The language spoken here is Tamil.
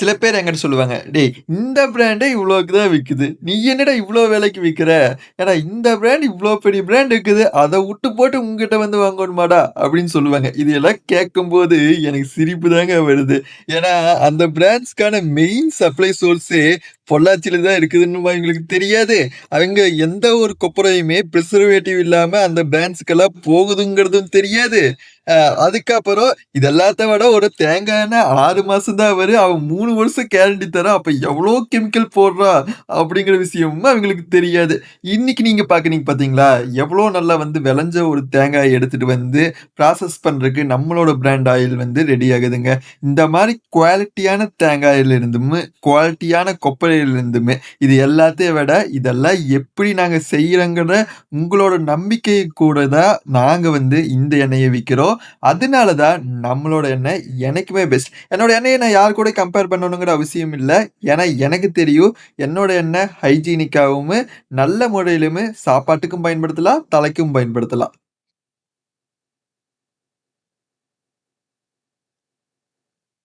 சில பேர் என்கிட்ட சொல்லுவாங்க, "டேய் இந்த பிராண்டே இவ்வளோக்கு தான் விற்குது நீ என்னடா இவ்வளோ விலைக்கு விற்கிற ஏன்னா இந்த பிராண்ட் இவ்வளோ பெரிய பிராண்ட் இருக்குது. அதை விட்டு போட்டு உங்ககிட்ட வந்து வாங்கணுமாடா?" அப்படின்னு சொல்லுவாங்க. இதையெல்லாம் கேட்கும்போது எனக்கு சிரிப்பு தாங்க வருது. ஏன்னா அந்த பிராண்ட்ஸ்க்கான மெயின் சப்ளை சோர்ஸே பொள்ளாச்சியில் தான் இருக்குதுன்னு அவங்களுக்கு தெரியாது. அவங்க எந்த ஒரு கொப்பரையுமே ப்ரிசர்வேட்டிவ் இல்லாமல் அந்த பிராண்ட்ஸுக்கெல்லாம் போகுதுங்கிறதும் தெரியாது. அதுக்கப்புறம் இதெல்லாத்த விட ஒரு தேங்காய் எண்ணெய் 6 தான் வரும். அவன் மூணு வருஷம் கேரண்டி தரான். அப்போ எவ்வளோ கெமிக்கல் போடுறான் அப்படிங்கிற விஷயமும் அவங்களுக்கு தெரியாது. இன்னைக்கு நீங்கள் பார்க்குறீங்க பார்த்தீங்களா? எவ்வளோ நல்லா வந்து விளைஞ்ச ஒரு தேங்காயை எடுத்துகிட்டு வந்து ப்ராசஸ் பண்ணுறதுக்கு நம்மளோட பிராண்ட் ஆயில் வந்து ரெடி ஆகுதுங்க. இந்த மாதிரி குவாலிட்டியான தேங்காயிலிருந்தும், குவாலிட்டியான கொப்பரை கொப்பரையிலிருந்துமே இது எல்லாத்தையும் விட இதெல்லாம் எப்படி நாங்கள் செய்கிறோங்கிற உங்களோட நம்பிக்கை கூட தான் நாங்கள் வந்து இந்த எண்ணெயை விற்கிறோம் அதனால தான் நம்மளோட எண்ணெய் எனக்குமே பெஸ்ட். என்னோட எண்ணெயை நான் யார் கூட கம்பேர் பண்ணணுங்கிற அவசியம் இல்லை ஏன்னா எனக்கு தெரியும். என்னோட எண்ணெய் ஹைஜீனிக்காகவும் நல்ல முறையிலுமே சாப்பாட்டுக்கும் பயன்படுத்தலாம், தலைக்கும் பயன்படுத்தலாம்.